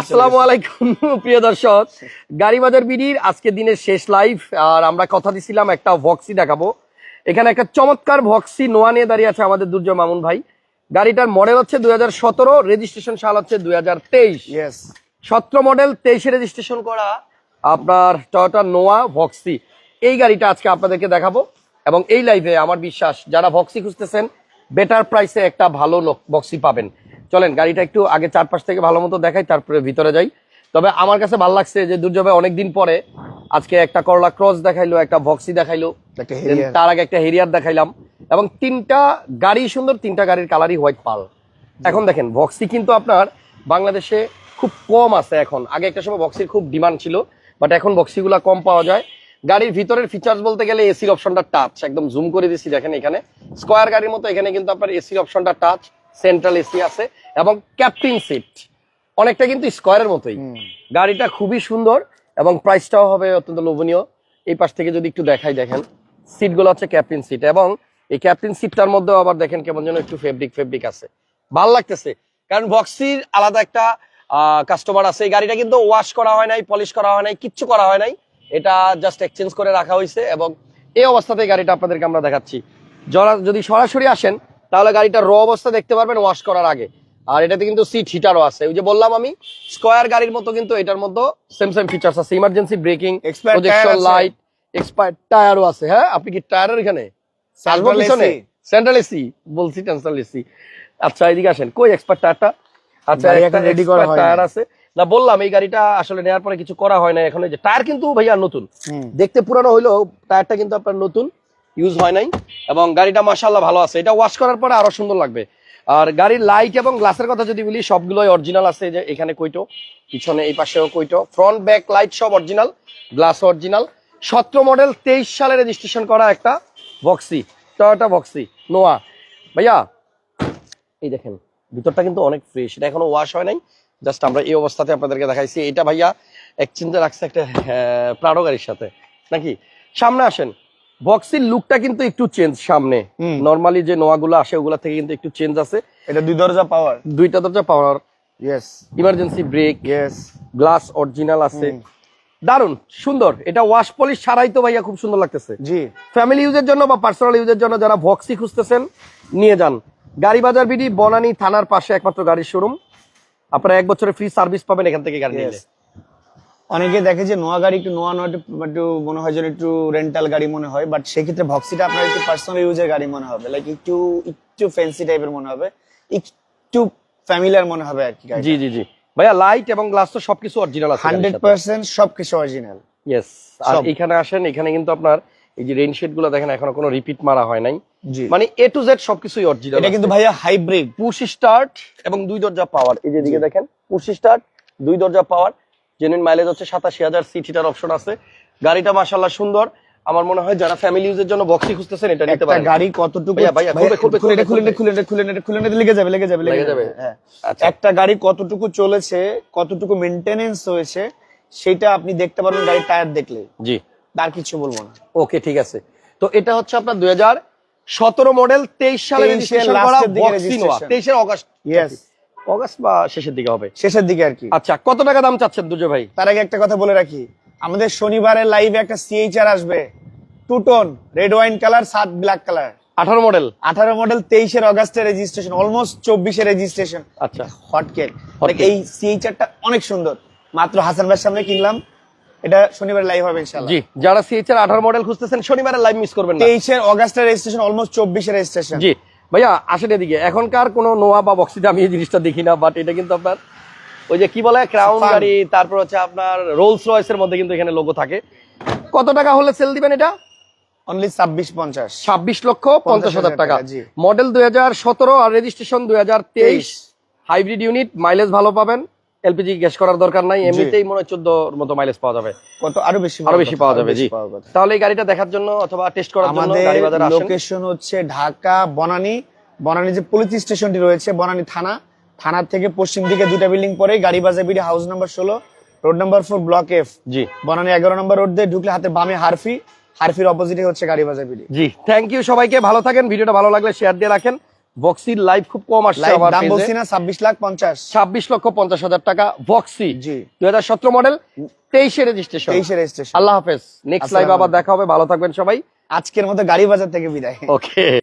আসসালামু আলাইকুম প্রিয় দর্শক। বিডির আজকে দিনের শেষ লাইভ আর আমরা কথা দিছিলাম একটা ভক্সি দেখাবো। এখানে একটা চমৎকার ভক্সি নোয়া নিয়ে দাঁড়িয়ে আছে আমাদের দুর্জয় মামুন ভাই। গাড়িটার মডেল হচ্ছে দুই হাজার সতেরো রেজিস্ট্রেশন সাল হচ্ছে দুই হাজার তেইশ। সতেরো মডেল তেইশে রেজিস্ট্রেশন করা আপনার টয়োটা নোয়া ভক্সি এই গাড়িটা আজকে আপনাদেরকে দেখাবো এবং এই লাইভে আমার বিশ্বাস যারা ভক্সি খুঁজতেছেন বেটার প্রাইসে একটা ভালো ভক্সি পাবেন। চলেন গাড়িটা একটু আগে চারপাশ থেকে ভালো মতো দেখাই তারপরে ভিতরে যাই। তবে আমার কাছে ভালো লাগছে যে দুর্যোগে অনেকদিন পরে আজকে একটা করলা ক্রস দেখাইলো একটা ভক্সি দেখাইলো তার আগে একটা হেরিয়ার দেখাইলাম এবং তিনটা গাড়ি সুন্দর তিনটা গাড়ির কালারই হোয়াইট পাল এখন দেখেন ভক্সি কিন্তু আপনার বাংলাদেশে খুব কম আছে এখন। আগে একটা সময় বক্সির খুব ডিমান্ড ছিল বাট এখন বক্সিগুলা কম পাওয়া যায়। গাড়ির ভিতরের ফিচার্স বলতে গেলে এসির অপশনটা টাচ একদম জুম করে দিচ্ছি দেখেন এখানে। স্কোয়ার গাড়ির মতো এখানে কিন্তু আপনার এসির অপশনটা টাচ সেন্ট্রাল এসি আছে এবং ক্যাপ্টিন সিট। অনেকটা কিন্তু স্কোয়ারের মতোই। গাড়িটা খুবই সুন্দর এবং প্রাইসটাও হবে অত্যন্ত লোভনীয়। এই পাশ থেকে যদি একটু দেখাই দেখেন সিটগুলো হচ্ছে ক্যাপ্টিন সিট এবং এই ক্যাপ্টিন সিটটার মধ্যেও আবার দেখেন কেমন যেন একটু ফেব্রিক ফেব্রিক আছে। ভালো লাগতেছে কারণ বক্সির আলাদা একটা কাস্টমার আছে। এই গাড়িটা কিন্তু ওয়াশ করা হয় নাই পলিশ করা হয় নাই কিচ্ছু করা হয় নাই। এটা জাস্ট এক্সচেঞ্জ করে রাখা হয়েছে এবং এই অবস্থাতে গাড়িটা আপনাদেরকে আমরা দেখাচ্ছি। যারা যদি সরাসরি আসেন তাহলে গাড়িটা র অবস্থা দেখতে পারবেন ওয়াশ করার আগে। আর এটাতে কিন্তু সিট হিটারও আছে। ওই যে বললাম আমি স্কোয়ার গাড়ির মতো কিন্তু এটার মধ্যে সেম সেম ফিচার্স আছে। Emergency braking projection light expired টায়ারও আছে। হ্যাঁ আপনি কি টায়ারের এখানে? পিছনে? সেন্ট্রাল এসি বলছি সেন্ট্রাল এসি আচ্ছা এদিকে আসেন। কই এক্সপার্ট টায়ারটা আচ্ছা এখন ready করা হয়নি। টায়ার আছে। না বললাম এই গাড়িটা আসলে নেওয়ার পরে কিছু করা হয় না এখন এই যে টায়ার কিন্তু ভাইয়া নতুন। দেখতে পুরানো হইলেও টায়ারটা কিন্তু আপনার নতুন। ইউজ হয় নাই এবং গাড়িটা মাশাআল্লাহ ভালো আছে। এটা ওয়াশ করার পরে আরও সুন্দর লাগবে। আর গাড়ির লাইট এবং গ্লাসের কথা যদি বলি, সবগুলোই অরিজিনাল আছে যে এখানে কইটো, পিছনে এই পাশেও কইটো। ফ্রন্ট ব্যাক লাইট সব অরিজিনাল গ্লাস অরিজিনাল সতেরো মডেল তেইশ সালে রেজিস্ট্রেশন করা একটা বক্সি টয়োটা বক্সি নোয়া ভাইয়া, এই দেখেন, ভিতরটা কিন্তু অনেক ফ্রেশ এটা এখনও ওয়াশ হয় নাই। জাস্ট আমরা এই অবস্থাতে আপনাদেরকে দেখাইছি। এটা ভাইয়া এক্সচেঞ্জে রাখছে একটা প্রাড়ো গাড়ির সাথে। নাকি? সামনে আসেন। বক্সির লুকটা কিন্তু একটু চেঞ্জ সামনে। নর্মালি যে নোয়াগুলো আসে ওগুলা থেকে কিন্তু একটু চেঞ্জ আছে। এটা দুই দরজা পাওয়ার দুইটা দরজা power yes emergency brake yes glass original আছে। দারুণ সুন্দর। এটা ওয়াশ পলিশ ছাড়াই তো ভাইয়া খুব সুন্দর লাগতেছে। জি। ফ্যামিলি ইউজের জন্য বা পার্সোনাল ইউজের জন্য যারা ভক্সি খুঁজতেছেন নিয়ে যান। গাড়ি বাজার বিডি বনানী থানার পাশে একমাত্র গাড়ির শোরুম আপনারা এক বছরের ফ্রি সার্ভিস পাবেন এখান থেকে গাড়ি নিলে। Yes. অনেকে দেখে যে নোয়া গাড়ি একটু নোয়া নোয়া একটু মনে হয় যেন একটু রেন্টাল গাড়ি মনে হয় বাট সেক্ষেত্রে ভক্সিটা আপনার একটু পার্সোনাল ইউজের গাড়ি মনে হবে লাইক একটু একটু ফ্যান্সি টাইপের মনে হবে একটু ফ্যামিলিয়ার মনে হবে আর কি জি জি জি। ভাইয়া লাইট এবং গ্লাস তো সবকিছু অরিজিনাল আছে হান্ড্রেড পার্সেন্ট সবকিছু অরিজিনাল ইয়েস আর এখানে আসেন এখানে কিন্তু আপনার এই যে রেইন শেডগুলো দেখেন এখনও কোনো রিপিট মারা হয় নাই। মানে এ টু জেড সবকিছুই অরিজিনাল এটা কিন্তু ভাইয়া হাইব্রিড পুশ স্টার্ট এবং দুই দরজা পাওয়ার এই যে দিকে দেখেন পুশ স্টার্ট দুই দরজা পাওয়ার জেনুইন মাইলেজ হচ্ছে সাতাশি হাজার সিটিটার অপশন আছে। গাড়িটা মাশাল্লাহ সুন্দর। আমার মনে হয় যারা ফ্যামিলি ইউজের জন্য বক্সি খুঁজতেছেন এটা নিতে পারেন। গাড়ি কতটুকু খুলে খুলে খুলে খুলে খুলে লেগে যাবে লেগে যাবে লেগে যাবে। হ্যাঁ। আচ্ছা। একটা গাড়ি কতটুকু চলেছে কতটুকু মেনটেনেন্স হয়েছে সেটা আপনি দেখতে পারবেন গাড়ির টায়ার দেখলে। জি। তার কিছু বলব না। ওকে ঠিক আছে। তো এটা হচ্ছে আপনার দুই হাজার সতেরো মডেল তেইশ সালে 23 রেজিস্ট্রেশন করা বক্সি নোয়া registration। তেইশের অগাস্ট ইয়েস অগাস্ট বা শেষের দিকে হবে? শেষের দিকে আর কি। আচ্ছা কত টাকা দাম চাচ্ছেন দুজো ভাই? তার আগে একটা কথা বলে রাখি। আমাদের শনিবারের লাইভে একটা সিএইচআর আসবে। Two tone red wine colour সাত ব্ল্যাক কালার আঠারো মডেল আঠারো মডেল তেইশের অগাস্টের রেজিস্ট্রেশন অলমোস্ট চব্বিশের রেজিস্ট্রেশন আচ্ছা। Hotcake। এই সিএইচআরটা অনেক সুন্দর। মাত্র হাসান ভাইয়ের সামনে কিনলাম। এটা শনিবার লাইভ হবে ইনশাআল্লাহ। জি যারা সিএইচআর আঠারো মডেল খুঁজতেছেন শনিবারে লাইভ মিস করবেন না। তেইশের অগাস্টের রেজিস্ট্রেশন অলমোস্ট চব্বিশের রেজিস্ট্রেশন জি। ভাইয়া আসেন এদিকে। এখনকার কোনো নোয়া বা বক্সিতে আমি এই জিনিসটা দেখি না বাট এটা কিন্তু আপনার ওই যে কি বলে ক্রাউন গাড়ি তারপর হচ্ছে আপনার রোলস রয়েস এর মধ্যে কিন্তু এখানে লোগো থাকে। কত টাকা হলে সেল দিবেন এটা? অনলি ছাব্বিশ পঞ্চাশ। ছাব্বিশ লক্ষ পঞ্চাশ হাজার টাকা। টাকা, মডেল দুই হাজার সতেরো আর রেজিস্ট্রেশন দুই হাজার তেইশ। হাইব্রিড ইউনিট মাইলেজ ভালো পাবেন। এলপিজি গ্যাস করার দরকার নাই এমনিতেই মনে হয় চোদ্দোর মতো মাইলেজ পাওয়া যাবে। কত? আরও বেশি আরও বেশি পাওয়া যাবে জি। তাহলে এই গাড়িটা দেখার জন্য অথবা টেস্ট করার জন্য আমাদের গাড়ি বাজার আসেন। লোকেশন হচ্ছে ঢাকা বনানী। বনানী যে পুলিশ স্টেশনটি রয়েছে বনানী থানা। থানার থেকে পশ্চিম দিকে দুটা বিল্ডিং পরে Gari Bazar BD house number ষোলো road number four block F জি। বনানী এগারো নম্বর রোড দিয়ে ঢুকলে হাতে বামে হারফি। হারফির অপোজিটে হচ্ছে গাড়ি বাজার বিডি। জি থ্যাংক ইউ সবাইকে ভালো থাকেন ভিডিওটা ভালো লাগলে শেয়ার দিয়ে রাখেন। ভক্সির লাইভ খুব কম আসছে আমার দাম বলছি না ছাব্বিশ লাখ পঞ্চাশ। ছাব্বিশ লক্ষ পঞ্চাশ হাজার টাকা ভক্সি জি। দুই হাজার সতেরো মডেল তেইশে রেজিস্ট্রেশন তেইশে রেজিস্ট্রেশন আল্লাহ হাফেজ। নেক্সট লাইভ আবার দেখা হবে। ভালো থাকবেন সবাই। আজকের মতো গাড়ি বাজার থেকে বিদায়। ওকে